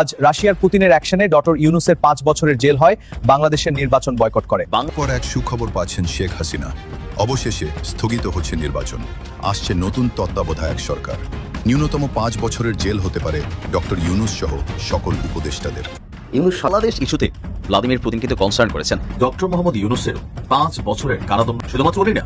আজ রাশিয়ার পুতিনের অ্যাকশনে ডক্টর ইউনুসের পাঁচ বছরের জেল হয় বাংলাদেশের নির্বাচন বয়কট করে। পর এক সুখবর পাচ্ছেন শেখ হাসিনা। অবশেষে স্থগিত হচ্ছে নির্বাচন। আসছে নতুন তত্ত্বাবধায়ক সরকার। ন্যূনতম পাঁচ বছরের জেল হতে পারে ডক্টর ইউনুস সহ সকল উপদেষ্টাদের। ইউনুস বাংলাদেশ ইস্যুতে ভ্লাদিমির পুতিন কিন্তু কনসার্ন করেছেন। ডক্টর মোহাম্মদ ইউনুসের পাঁচ বছরের কারাদণ্ড শুধুমাত্র না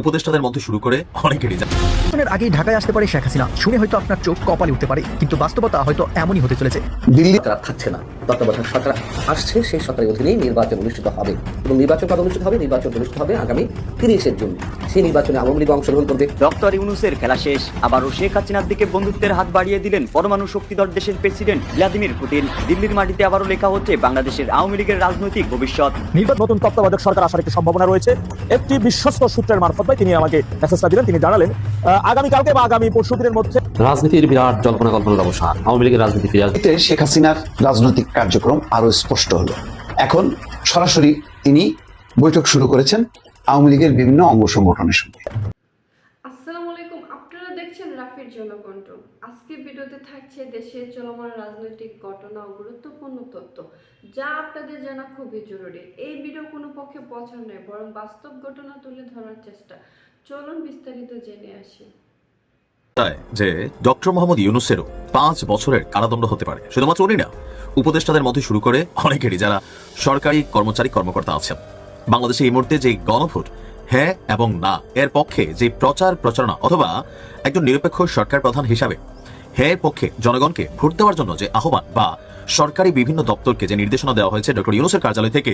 উপদেষ্টাদের মধ্যে শুরু করে অনেকেরই নির্বাচনের আগেই ঢাকায় আসতে পারে শেখ হাসিনা। শুনে হয়তো আপনার চোখ কপালে উঠতে পারে কিন্তু বাস্তবতা হয়তো এমনই হতে চলেছে। দিল্লি আর থাকছে না। তত্ত্বাবধায়ক সরকার আসছে সেই সরকারের অধীনেই নির্বাচন অনুষ্ঠিত হবে। এবং নির্বাচন কবে অনুষ্ঠিত হবে? নির্বাচন অনুষ্ঠিত হবে আগামী তিরিশের জুন। সেই নির্বাচনে আওয়ামী লীগ অংশগ্রহণ করবে। ডক্টর ইউনুসের খেলা শেষ। আবারও শেখ হাসিনার দিকে বন্ধুত্বের হাত বাড়িয়ে দিলেন পরমাণু শক্তিধর দেশের প্রেসিডেন্ট ভ্লাদিমির পুতিন। দিল্লির মাটিতে আবারও লেখা হচ্ছে বাংলাদেশের আওয়ামী লীগের রাজনৈতিক ভবিষ্যৎ। নির্বাচন নতুন তত্ত্বাবধায়ক সরকার আসার একটি সম্ভাবনা রয়েছে। একটি বিশ্বস্ত সূত্রের মারফত ভাই তিনি আমাকে মেসেজটা দিলেন। তিনি জানালেন আগামীকালকে বা আগামী পরশু দিনের মধ্যে রাজনীতির বিরাট জল্পনা কল্পনার অবসান আওয়ামী লীগের রাজনীতি ফিরে আসবে। শেখ হাসিনার রাজনৈতিক কার্যক্রম আরও স্পষ্ট হলো। এখন সরাসরি তিনি বৈঠক শুরু করেছেন আওয়ামী লীগের বিভিন্ন অঙ্গ সংগঠনের সঙ্গে। আসসালামু আলাইকুম আপনারা দেখছেন রাফির জনকণ্ঠ। আজকে ভিডিওতে থাকছে দেশের চলমান রাজনৈতিক ঘটনা ও গুরুত্বপূর্ণ তথ্য যা আপনাদের জানা খুবই জরুরি। এই ভিডিও কোনো পক্ষে পছন্দ নয় বরং বাস্তব ঘটনা তুলে ধরার চেষ্টা। চলুন বিস্তারিত জেনে আসি। যে ডক্টর মোহাম্মদ ইউনুসেরও পাঁচ বছরের কারাদণ্ড হতে পারে, শুধুমাত্র উনি না, উপদেষ্টাদের মধ্যে শুরু করে অনেকেরই যারা সরকারি কর্মচারী কর্মকর্তা আছেন। বাংলাদেশে এই মুহূর্তে যে গণভোট হ্যাঁ এবং না, এর পক্ষে যে প্রচার প্রচারণা অথবা একজন নিরপেক্ষ সরকার প্রধান হিসাবে হ্যাঁ পক্ষে জনগণকে ভোট দেওয়ার জন্য যে আহ্বান বা সরকারি বিভিন্ন দপ্তরকে যে নির্দেশনা দেওয়া হয়েছে, ডক্টর ইউনুসের কার্যালয় থেকে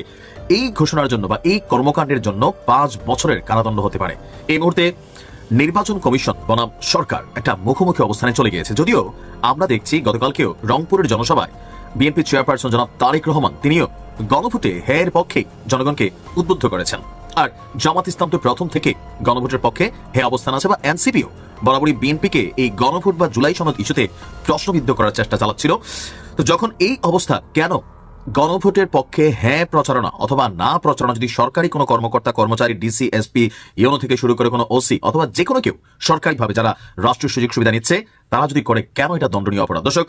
এই ঘোষণার জন্য বা এই কর্মকাণ্ডের জন্য পাঁচ বছরের কারাদণ্ড হতে পারে। এই মুহূর্তে নির্বাচন কমিশন, বনাম সরকার একটা মুখোমুখি অবস্থানে চলে গিয়েছে। যদিও আমরা দেখছি গতকালকেও রংপুরের জনসভায় বিএনপি চেয়ারপারসন জনাব তারেক রহমান তিনিও গণভোটে হের পক্ষে জনগণকে উদ্বুদ্ধ করেছেন। আর জামাত ইসলাম তো প্রথম থেকে গণভোটের পক্ষে হে অবস্থান আছে বা এনসিপিও বরাবরই বিএনপিকে এই গণভোট বা জুলাই সনদ ইস্যুতে প্রশ্নবিদ্ধ করার চেষ্টা চালাচ্ছিল। তো যখন এই অবস্থা, কেন? গণভোটের পক্ষে হ্যাঁ প্রচারণা অথবা না প্রচারণা যদি সরকারি কোনো কর্মকর্তা, কর্মচারী, ডিসি, এসপি, ইউনো থেকে শুরু করে কোনো ওসি অথবা যে কোনো কেউ সরকারিভাবে যারা রাষ্ট্রীয় সুযোগ সুবিধা নিচ্ছে, তারা যদি করে কেন এটা দণ্ডনীয় অপরাধ? দর্শক,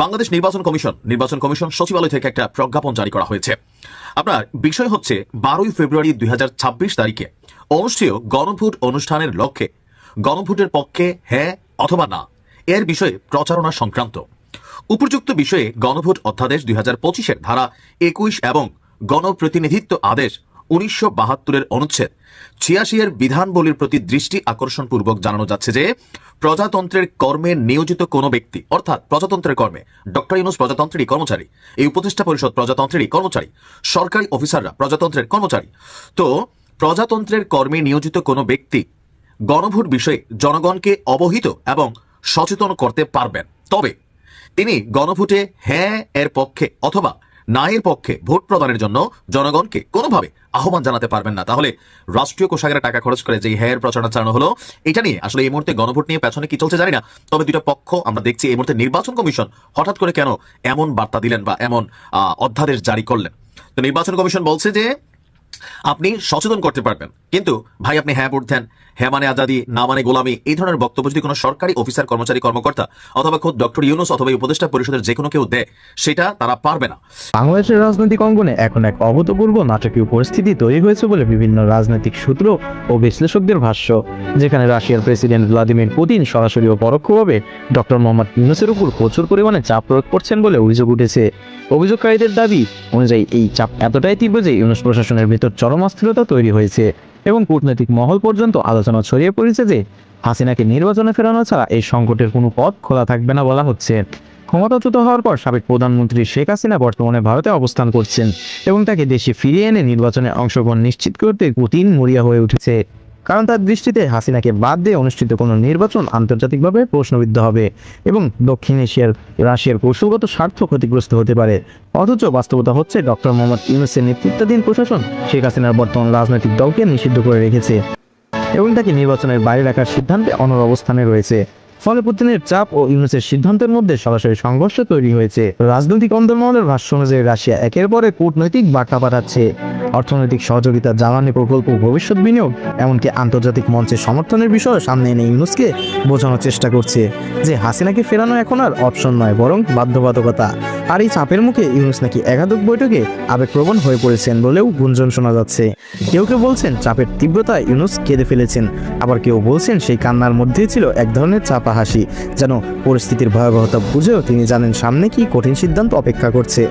বাংলাদেশ নির্বাচন কমিশন নির্বাচন কমিশন সচিবালয় থেকে একটা প্রজ্ঞাপন জারি করা হয়েছে। আপনার বিষয় হচ্ছে, বারোই ফেব্রুয়ারি দুই হাজার ছাব্বিশ তারিখে অনুষ্ঠেয় গণভোট অনুষ্ঠানের লক্ষ্যে গণভোটের পক্ষে হ্যাঁ অথবা না, এর বিষয়ে প্রচারণা সংক্রান্ত। উপযুক্ত বিষয়ে গণভোট অধ্যাদেশ দুই হাজার পঁচিশের ধারা একুশ এবং গণপ্রতিনিধিত্ব আদেশ উনিশশো বাহাত্তরের অনুচ্ছেদ ছিয়াশি এর বিধানবলীর প্রতি দৃষ্টি আকর্ষণপূর্বক জানানো যাচ্ছে যে, প্রজাতন্ত্রের কর্মে নিয়োজিত কোনো ব্যক্তি, অর্থাৎ প্রজাতন্ত্রের কর্মে, ডক্টর ইউনুস প্রজাতন্ত্রেরই কর্মচারী, এই উপদেষ্টা পরিষদ প্রজাতন্ত্রেরই কর্মচারী, সরকারি অফিসাররা প্রজাতন্ত্রের কর্মচারী। তো, প্রজাতন্ত্রের কর্মে নিয়োজিত কোনো ব্যক্তি গণভোট বিষয়ে জনগণকে অবহিত এবং সচেতন করতে পারবেন। তবে তিনি গণভোটে হ্যাঁ এর পক্ষে অথবা না এর পক্ষে ভোট প্রদানের জন্য জনগণকে কোনোভাবে আহ্বান জানাতে পারবেন না। তাহলে রাষ্ট্রীয় কোষাগারে টাকা খরচ করে যে হ্যাঁ এর প্রচারণা চালানো হলো, এটা নিয়ে আসলে এই মুহূর্তে গণভোট নিয়ে পেছনে কি চলছে জানি না। তবে দুটো পক্ষ আমরা দেখছি এই মুহূর্তে নির্বাচন কমিশন হঠাৎ করে কেন এমন বার্তা দিলেন বা এমন অধ্যাদেশ জারি করলেন। তো নির্বাচন কমিশন বলছে যে আপনি সচেতন করতে পারবেন। কিন্তু, ভাই আপনি হ্যাঁ দেন হ্যাঁ মানে আজাদি, না মানে গোলামি, এই ধরনের বক্তব্য যদি কোনো সরকারি অফিসার, কর্মচারী, কর্মকর্তা অথবা খোদ ডক্টর ইউনুস অথবা উপদেষ্টা পরিষদের যে কোনো কেউ দেয়, সেটা তারা পারবে না। বাংলাদেশের রাজনৈতিক অঙ্গনে এখন এক অভূতপূর্ব নাটকীয় পরিস্থিতি তৈরি হয়েছে বলে বিভিন্ন রাজনৈতিক সূত্র ও বিশ্লেষকদের ভাষ্য, যেখানে রাশিয়ার প্রেসিডেন্ট ভ্লাদিমির পুতিন সরাসরি ও পরোক্ষভাবে ডক্টর মোহাম্মদ ইউনুসের উপর প্রচুর পরিমাণে চাপ প্রয়োগ করছেন বলে অভিযোগ উঠেছে। অভিযোগকারীদের দাবি অনুযায়ী এই চাপ এতটাই তীব্র যে ইউনুস প্রশাসনের ভিতর চরম অস্থিরতা তৈরি হয়েছে এবং কূটনৈতিক মহল পর্যন্ত আলোচনা ছড়িয়ে পড়েছে যে হাসিনাকে নির্বাচনে ফেরানো ছাড়া এই সংকটের কোনো পথ খোলা থাকবে না বলা হচ্ছে। ক্ষমতাচ্যুত হওয়ার পর সাবেক প্রধানমন্ত্রী শেখ হাসিনা বর্তমানে ভারতে অবস্থান করছেন এবং তাকে দেশে ফিরিয়ে এনে নির্বাচনে অংশগ্রহণ নিশ্চিত করতে পুতিন মরিয়া হয়ে উঠেছে। কারণ তার দৃষ্টিতে হাসিনাকে বাদ দিয়ে অনুষ্ঠিত কোনো নির্বাচন আন্তর্জাতিকভাবে প্রশ্নবিদ্ধ হবে এবং দক্ষিণ এশিয়ার রাশিয়ার কৌশলগত স্বার্থ ক্ষতিগ্রস্ত হতে পারে। অথচ বাস্তবতা হচ্ছে ডক্টর মোহাম্মদ ইউনুসের নেতৃত্বাধীন প্রশাসন শেখ হাসিনার বর্তমান রাজনৈতিক দলকে নিষিদ্ধ করে রেখেছে এবং তাকে নির্বাচনের বাইরে রাখার সিদ্ধান্তে অনর অবস্থানে রয়েছে। ফলে পুতিনের চাপ ও ইউনুসের সিদ্ধান্তের মধ্যে সরাসরি সংঘর্ষ তৈরি হয়েছে। রাজনৈতিক অন্তর্মহলের ভাষ্য অনুযায়ী রাশিয়া একের পরে কূটনৈতিক বার্তা পাঠাচ্ছে। অর্থনৈতিক সহযোগিতা, জ্বালানি প্রকল্প ভবিষ্যৎ বিনিয়োগ, এমনকি আন্তর্জাতিক মঞ্চে সমর্থনের বিষয়ে সামনে এনে ইউনুসকে বোঝানোর চেষ্টা করছে যে হাসিনাকে ফেরানো এখন আর অপশন নয়, বরং বাধ্যবাধকতা। আর এই চাপের মুখে ইউনুস নাকি একাধিক বৈঠকে আবেগপ্রবণ হয়ে পড়েছেন বলেও গুঞ্জন শোনা যাচ্ছে। কেউ কেউ বলছেন চাপের তীব্রতা ইউনুস কেঁদে ফেলেছেন, আবার কেউ বলছেন সেই কান্নার মধ্যেই ছিল এক ধরনের চাপা হাসি, যেন পরিস্থিতির ভয়াবহতা বুঝেও তিনি জানেন সামনে কি কঠিন সিদ্ধান্ত অপেক্ষা করছে।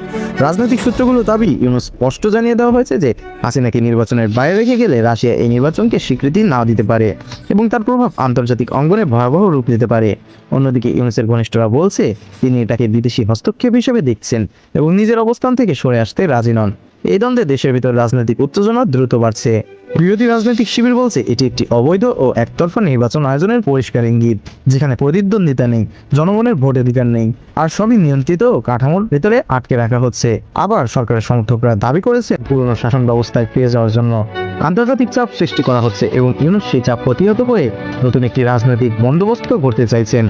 রাজনৈতিক সূত্রগুলো দাবি, ইউনুস স্পষ্ট জানিয়ে দেওয়া হয়েছে যে হাসিনাকে নির্বাচনের বাইরে রেখে গেলে রাশিয়া এই নির্বাচনকে স্বীকৃতি না দিতে পারে এবং তার প্রভাব আন্তর্জাতিক অঙ্গনে ভয়াবহ রূপ দিতে পারে। অন্যদিকে ইউনিসের ঘনিষ্ঠরা বলছে, তিনি এটাকে বিদেশি হস্তক্ষেপ হিসেবে দেখছেন এবং নিজের অবস্থান থেকে সরে আসতে রাজি নন। এই দ্বন্দ্বে দেশের ভিতর রাজনৈতিক উত্তেজনা দ্রুত বাড়ছে। বিরোধী রাজনৈতিক শিবির বলছে, এটি একটি অবৈধ ও একতরফা নির্বাচন আয়োজনের পরিষ্কার ইঙ্গিত, যেখানে প্রতিদ্বন্দ্বিতা নেই, জনগণের ভোটাধিকার নেই, আর সবই নিয়ন্ত্রিত কাঠামোর ভেতরে আটকে রাখা হচ্ছে। আবার সরকারের সমর্থকরা দাবি করেছে পুরনো শাসন ব্যবস্থায় ফিরে যাওয়ার জন্য। আন্তর্জাতিক চাপ সৃষ্টি করা হচ্ছে এবং ইউনুস সেই চাপ প্রতিহত করে নতুন একটি রাজনৈতিক বন্দোবস্ত করতে চাইছেন।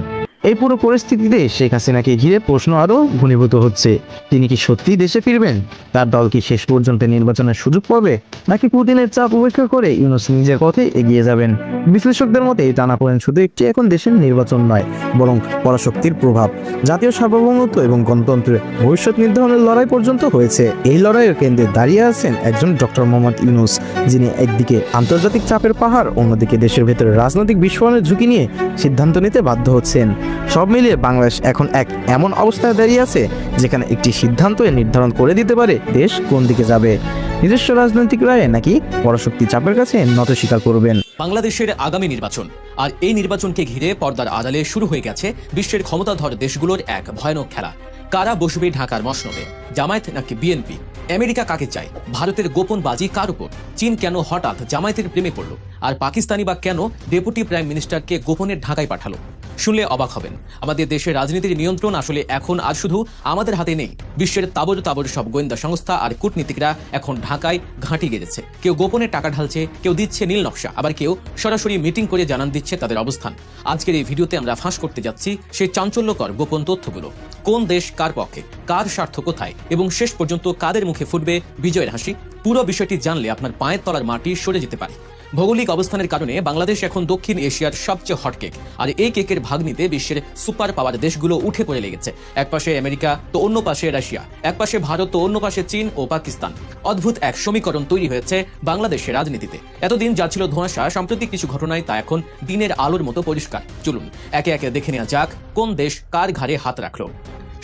এই পুরো পরিস্থিতিতে শেখ হাসিনাকে ঘিরে প্রশ্ন আরও ঘনীভূত হচ্ছে। তিনি কি সত্যিই দেশে ফিরবেন? তার দল কি শেষ পর্যন্ত নির্বাচনের সুযোগ পাবে? নাকি পুতিনের চাপ উপেক্ষা করে ইউনুস নিজের পথে এগিয়ে যাবেন? বিশ্লেষকদের মতে এই টানাপোড়েন শুধু একটি এখন দেশের নির্বাচন নয়, বরং পরাশক্তির প্রভাব। জাতীয় সার্বভৌমত্ব এবং গণতন্ত্রের ভবিষ্যৎ নির্ধারণের লড়াই পর্যন্ত হয়েছে। এই লড়াইয়ের কেন্দ্রে দাঁড়িয়ে আছেন একজন ডক্টর মোহাম্মদ ইউনুস, যিনি একদিকে আন্তর্জাতিক চাপের পাহাড়, অন্যদিকে দেশের ভেতরে রাজনৈতিক বিস্ফোরণের ঝুঁকি নিয়ে সিদ্ধান্ত নিতে বাধ্য হচ্ছেন। সব মিলিয়ে বাংলাদেশ এখন এক এমন অবস্থায় দাঁড়িয়ে আছে যেখানে একটি সিদ্ধান্ত নির্ধারণ করে দিতে পারে দেশ কোন দিকে যাবে। নিজস্ব রাজনৈতিক রায়ে নাকি পরাশক্তি চাপের কাছে নত স্বীকার করবেন। বাংলাদেশের আগামী নির্বাচন। আর এই নির্বাচনকে ঘিরে পর্দার আড়ালে শুরু হয়ে গেছে বিশ্বের ক্ষমতাধর দেশগুলোর এক ভয়ানক খেলা। কারা বসবে ঢাকার মসনদে? জামায়াত নাকি বিএনপি? আমেরিকা কাকে চায়? ভারতের গোপন বাজি কার উপর? চীন কেন হঠাৎ জামায়াতের প্রেমে পড়ল? আর পাকিস্তানি বা কেন ডেপুটি প্রাইম মিনিস্টারকে গোপনের ঢাকায় পাঠালো? শুনলে অবাক হবেন। আমাদের দেশের রাজনীতির নিয়ন্ত্রণ আসলে এখন আর শুধু আমাদের হাতে নেই। বিশ্বের তাবর তাবর সব গোয়েন্দা সংস্থা আর কূটনীতিকরা এখন ঢাকায় ঘাঁটি গেড়েছে। কেউ গোপনে টাকা ঢালছে, কেউ দিচ্ছে নীল নকশা, আবার কেউ সরাসরি মিটিং করে জানান দিচ্ছে তাদের অবস্থান। আজকের এই ভিডিওতে আমরা ফাঁস করতে যাচ্ছি সেই চাঞ্চল্যকর গোপন তথ্যগুলো। কোন দেশ কার পক্ষে, কার স্বার্থ কোথায়, এবং শেষ পর্যন্ত কাদের মুখে ফুটবে বিজয়ের হাসি? পুরো বিষয়টি জানলে আপনার পায়ের তলার মাটি সরে যেতে পারে। ভৌগোলিক অবস্থানের কারণে বাংলাদেশ এখন দক্ষিণ এশিয়ার সবচেয়ে হট কেক। আর এই কেকের ভাগ নিতে বিশ্বের সুপার পাওয়ার দেশগুলো উঠে পড়ে লেগেছে। এক পাশে আমেরিকা, তো অন্য পাশে রাশিয়া। এক পাশে ভারত, তো অন্য পাশে চীন ও পাকিস্তান। অদ্ভুত এক সমীকরণ তৈরি হয়েছে বাংলাদেশের রাজনীতিতে। এতদিন যা ছিল ধোঁয়াশা, সাম্প্রতিক কিছু ঘটনায় তা এখন দিনের আলোর মতো পরিষ্কার। চলুন, একে একে দেখে নেওয়া যাক কোন দেশ কার ঘাড়ে হাত রাখল।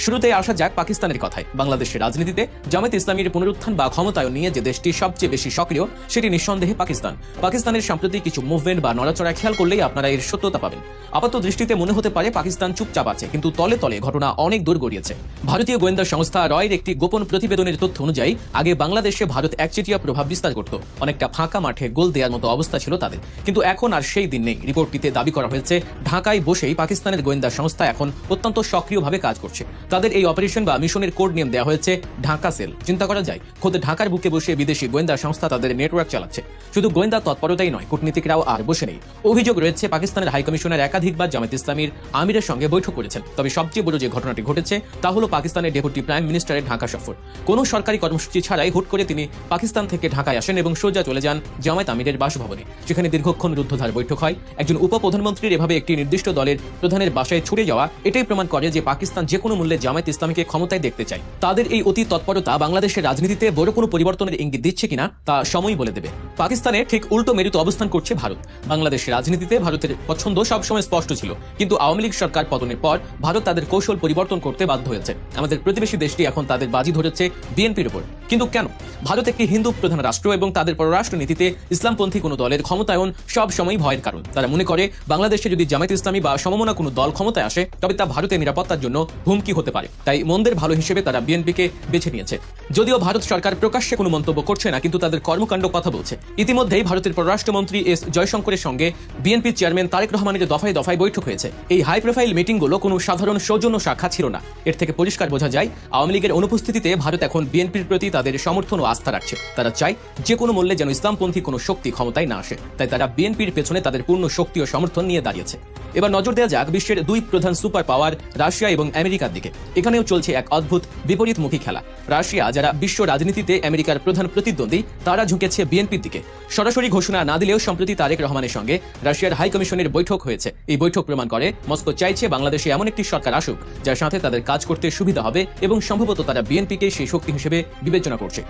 শুরুতে আসা যাক পাকিস্তানের কথায়। বাংলাদেশের রাজনীতিতে জামাত ইসলামীর পুনরুত্থান বা ক্ষমতায়ন নিয়ে যে দেশটি সবচেয়ে বেশি সক্রিয়, সেটি নিঃসন্দেহে পাকিস্তান। পাকিস্তানের সাম্প্রতিক কিছু মুভমেন্ট বা নড়াচড়া খেয়াল করলেই আপনারা এর সত্যতা পাবেন। আপাত দৃষ্টিতে মনে হতে পারে পাকিস্তান চুপচাপ আছে, কিন্তু তলে তলে ঘটনা অনেক দূর গড়িয়েছে। ভারতীয় গোয়েন্দা সংস্থা রয়ের একটি গোপন প্রতিবেদনের তথ্য অনুযায়ী, আগে বাংলাদেশে ভারত একচেটিয়া প্রভাব বিস্তার করত। অনেকটা ফাঁকা মাঠে গোল দেওয়ার মতো অবস্থা ছিল তাদের। কিন্তু এখন আর সেই দিন নেই। রিপোর্টটিতে দাবি করা হয়েছে, ঢাকায় বসেই পাকিস্তানের গোয়েন্দা সংস্থা এখন অত্যন্ত সক্রিয়ভাবে কাজ করছে। তাদের এই অপারেশন বা মিশনের কোড নেম দেওয়া হয়েছে ঢাকা সেল। চিন্তা করা যায়, খোদ ঢাকার বুকে বসে বিদেশি গোয়েন্দা সংস্থা তাদের নেটওয়ার্ক চালাচ্ছে। শুধু গোয়েন্দা তৎপরতাই নয়, কূটনীতিকরাও আর বসে নেই। অভিযোগ রয়েছে, পাকিস্তানের হাইকমিশনের একাধিকবার জামাত ইসলামীর আমিরের সঙ্গে বৈঠক করেছেন। তবে সবচেয়ে বড় যে ঘটনাটি ঘটেছে, তা হলো পাকিস্তানের ডেপুটি প্রাইম মিনিস্টারের ঢাকা সফর। কোনো সরকারি কর্মসূচি ছাড়াই হুট করে তিনি পাকিস্তান থেকে ঢাকায় আসেন এবং সোজা চলে যান জামায়াত আমিরের বাসভবনে, যেখানে দীর্ঘক্ষণ রুদ্ধধার বৈঠক হয়। একজন উপপ্রধানমন্ত্রীর এভাবে একটি নির্দিষ্ট দলের প্রধানের বাসায় ছুটে যাওয়া, এটাই প্রমাণ করে যে পাকিস্তান যে কোনো মূল্যে জামায়াত ইসলামীকে ক্ষমতায় দেখতে চায়। তাদের এই অতি তৎপরতা বাংলাদেশের রাজনীতিতে বড় কোনো পরিবর্তনের ইঙ্গিত দিচ্ছে কিনা তা সময় বলে দেবে। পাকিস্তানের ঠিক উল্টো মেরুতে অবস্থান করছে ভারত। বাংলাদেশের রাজনীতিতে ভারতের পছন্দ সবসময় স্পষ্ট ছিল। কিন্তু আওয়ামী লীগ সরকার পতনের পর ভারত তাদের কৌশল পরিবর্তন করতে বাধ্য হয়েছে। আমাদের প্রতিবেশী দেশটি এখন তাদের বাজি ধরেছে বিএনপির উপর। কিন্তু কেন? ভারত একটি হিন্দু প্রধান রাষ্ট্র এবং তাদের পররাষ্ট্র নীতিতে ইসলামপন্থী কোনো দলের ক্ষমতায়ন সব সময় ভয়ের কারণ। তারা মনে করে, বাংলাদেশে যদি জামায়াত ইসলামী বা সমমনা কোনো দল ক্ষমতায় আসে, তবে তা ভারতের নিরাপত্তার জন্য হুমকি হতে পারে। তাই মন্দের ভালো হিসেবে তারা বিএনপিকে বেছে নিয়েছে। যদিও ভারত সরকার প্রকাশ্যে কোনো মন্তব্য করছে না, কিন্তু তাদের কর্মকাণ্ড কথা বলছে। ইতিমধ্যেই ভারতের পররাষ্ট্রমন্ত্রী এস জয়শঙ্করের সঙ্গে বিএনপি চেয়ারম্যান তারেক রহমানের দফায় দফায় বৈঠক হয়েছে, এই হাই প্রোফাইল মিটিংগুলো কোনো সাধারণ সৌজন্য শাখা ছিল না। এর থেকে পরিষ্কার বোঝা যায়, আওয়ামী লীগের অনুপস্থিতিতে ভারত এখন বিএনপির প্রতি তাদের সমর্থন ও আস্থা রাখছে। তারা চায় যে কোনো মূল্যে যেন ইসলামপন্থী কোনো শক্তি ক্ষমতায় না আসে। তাই তারা বিএনপির পেছনে তাদের পূর্ণ শক্তি ও সমর্থন নিয়ে দাঁড়িয়েছে। এবার নজর দেওয়া যাক বিশ্বের দুই প্রধান সুপার পাওয়ার রাশিয়া এবং আমেরিকার দিকে। এখানেও চলছে এক অদ্ভুত বিপরীতমুখী খেলা। রাশিয়া, যারা বিশ্ব রাজনীতিতে আমেরিকার প্রধান প্রতিদ্বন্দ্বী, তারা ঝুঁকেছে বিএনপির দিকে। সরাসরি ঘোষণা না দিলেও সম্প্রতি তারেক রহমানের সঙ্গে রাশিয়ার হাই কমিশনের বৈঠক হয়েছে। এই বৈঠক প্রমাণ করে মস্কো চাইছে বাংলাদেশে এমন একটি সরকার আসুক, যার সাথে তাদের কাজ করতে সুবিধা হবে এবং সম্ভবত তারা বিএনপিকে সেই শক্তি হিসেবে বিবেচনা করছে।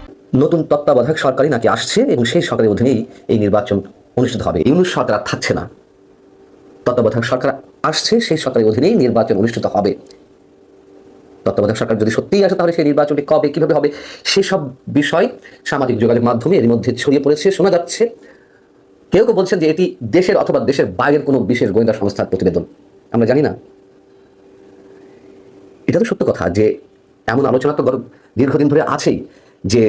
নতুন তত্ত্বাবধায়ক সরকারই নাকি আসছে এবং সেই সরকারের অধীনেই এই নির্বাচন অনুষ্ঠিত হবে। ইউনুস সরকার থাকছে না। তত্ত্বাবধায়ক সরকার আসছে, সেই সরকারের অধীনেই নির্বাচন অনুষ্ঠিত হবে। তত্ত্বাবধায়ক সরকার যদি সত্যিই আসে, তাহলে সেই নির্বাচনটি কবে, কীভাবে হবে, সেসব বিষয় সামাজিক যোগাযোগ মাধ্যমে এর মধ্যে ছড়িয়ে পড়েছে, শোনা যাচ্ছে। কেউ কেউ বলছেন যে এটি দেশের অথবা দেশের বাইরের কোনো বিশেষ গোয়েন্দা সংস্থার প্রতিবেদন। আমরা জানি না। এটা তো সত্য কথা যে এমন আলোচনা তো দীর্ঘদিন ধরে আছেই যে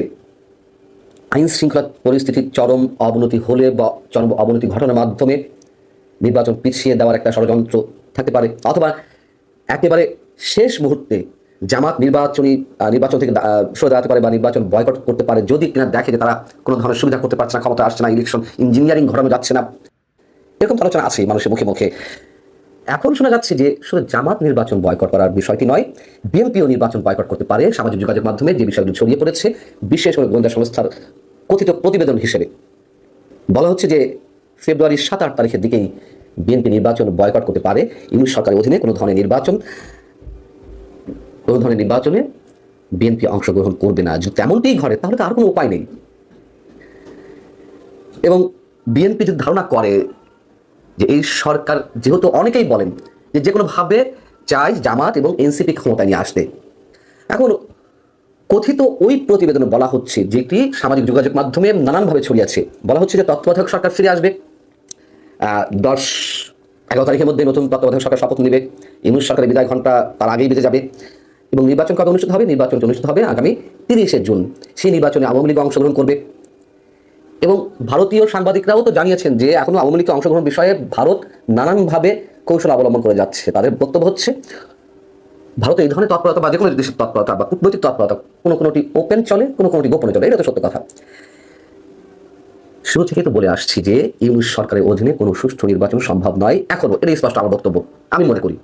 আইন শৃঙ্খলা পরিস্থিতির চরম অবনতি হলে বা চরম অবনতি ঘটনার মাধ্যমে নির্বাচন পিছিয়ে দেওয়ার একটা ষড়যন্ত্র থাকতে পারে, অথবা একেবারে শেষ মুহূর্তে জামাত নির্বাচনী নির্বাচন থেকে সরে দাঁড়াতে পারে বা নির্বাচন বয়কট করতে পারে, যদি কিনা দেখে যে তারা কোনো ধরনের সুবিধা করতে পারছে না, ক্ষমতা আসছে না ইলেকশন ইঞ্জিনিয়ারিং ঘটানো যাচ্ছে না। এরকম আলোচনা আছে মানুষের মুখে মুখে। এখন শোনা যাচ্ছে যে শুধু জামাত নির্বাচন বয়কট করার বিষয়টি নয়, বিএনপিও নির্বাচন বয়কট করতে পারে সামাজিক যোগাযোগ মাধ্যমে যে বিষয়গুলো ছড়িয়ে পড়েছে, বিশেষ করে গোয়েন্দা সংস্থার কথিত প্রতিবেদন হিসেবে। বলা হচ্ছে যে ফেব্রুয়ারির সাত আট তারিখের দিকেই বিএনপি নির্বাচন বয়কট করতে পারে। ইউনুস সরকারের অধীনে কোনো ধরনের নির্বাচন কোনো ধরনের নির্বাচনে বিএনপি অংশগ্রহণ করবে না। যদি তেমনটিই ঘটে, তাহলে তো আর কোনো উপায় নেই। এবং বিএনপি যদি ধারণা করে যে এই সরকার, যেহেতু অনেকেই বলেন যে যে কোনোভাবে চাই জামাত এবং এনসিপি ক্ষমতায় নিয়ে আসতে। এখন কথিত ওই প্রতিবেদনে বলা হচ্ছে যেটি সামাজিক যোগাযোগ মাধ্যমে নানানভাবে ছড়িয়েছে বলা হচ্ছে যে তত্ত্বাবধায়ক সরকার ফিরে আসবে। দশ, এগারো তারিখের মধ্যে নতুন তত্ত্বাবধায়ক সরকার শপথ নেবে। ইউনুস সরকারের বিদায় ঘণ্টা তার আগেই বেজে যাবে। এবং নির্বাচন কবে অনুষ্ঠিত হবে? নির্বাচন অনুষ্ঠিত হবে আগামী তিরিশে জুন। সেই নির্বাচনে আওয়ামী লীগ অংশগ্রহণ করবে। এবং ভারতীয় সাংবাদিকরাও তো জানিয়েছেন যে এখনও আওয়ামী লীগের অংশগ্রহণ বিষয়ে ভারত নানানভাবে কৌশল অবলম্বন করে যাচ্ছে। তাদের বক্তব্য হচ্ছে, ভারতে এই ধরনের তৎপরতা বা যে কোনো দেশের তৎপরতা বা কূটনৈতিক তৎপরতা কোনো কোনোটি ওপেন চলে, কোনো কোনোটি গোপনে চলে। এটা তো সত্য কথা। শুরু থেকে তো বলে আসছি যে ইউনুস সরকারের অধীনে কোনো সুষ্ঠু নির্বাচন সম্ভব নয় এখনও। এটাই স্পষ্ট আমার বক্তব্য। আমি মনে করি।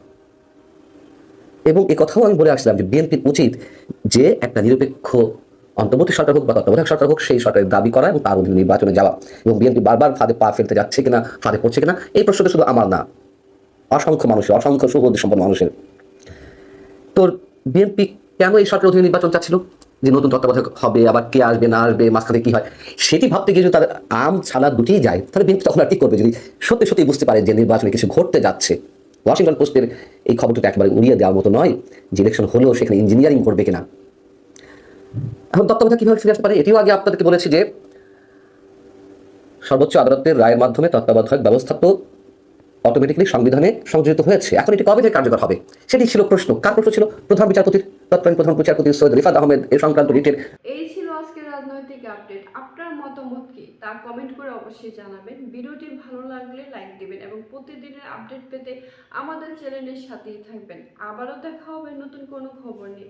এবং এ কথাও আমি বলে আসছিলাম যে বিএনপির উচিত যে একটা নিরপেক্ষ অন্তর্বর্তী সরকার হোক বা তত্ত্বাবধায়ক সরকার হোক সেই সরকারের দাবি করা এবং তার অধীনে নির্বাচনে যাওয়া। এবং বিএনপি বারবার ফাঁদে পা ফেলতে যাচ্ছে কিনা, ফাঁদে পড়ছে কিনা, এই প্রশ্নটা শুধু আমার না, অসংখ্য মানুষের, অসংখ্য সুবুদ্ধি সম্পন্ন মানুষের। তো বিএনপি কেন এই সরকারের অধীনে নির্বাচন চাচ্ছিল? যে নতুন তত্ত্বাবধায়ক হবে, আবার কে আসবে, না আসবে, মাঝখানে কি হয়? সেটি ভাবতে গিয়ে যদি তাদের আম ছালা দুটিই যায়, তাহলে বিএনপি তখন আর কি করবে? যদি সত্যি সত্যি বুঝতে পারে যে নির্বাচনে কিছু ঘটতে যাচ্ছে ওয়াশিংটন পোস্টের এই খবরটা একেবারে উড়িয়ে দেওয়ার মতো নয় যে ইলেকশন হলেও সেখানে ইঞ্জিনিয়ারিং করবে কিনা। এখন তত্ত্বাবধায়ক কীভাবে ফিরে আসতে পারে এটিও আগে আপনাদেরকে বলেছি যে সর্বোচ্চ আদালতের রায়ের মাধ্যমে তত্ত্বাবধায়ক ব্যবস্থা তো অটোমেটিক্যালি সংবিধানে সংযোজিত হয়েছে। এখন এটি কবে থেকে কার্যকর হবে? সেটি ছিল প্রশ্ন। কার প্রশ্ন ছিল? প্রধান বিচারপতির, তৎকালীন প্রধান বিচারপতি সৈয়দ রিফাত আহমেদ এই সংক্রান্ত রিটের এই ছিল আজকের রাজনৈতিক আপডেট আপনার মতামত কি তা কমেন্ট করে অবশ্যই জানাবেন। ভিডিওটি ভালো লাগলে লাইক দেবেন এবং প্রতিদিনের আপডেট পেতে আমাদের চ্যানেলের সাথেই থাকবেন। আবারও দেখা হবে নতুন কোনো খবর নিয়ে।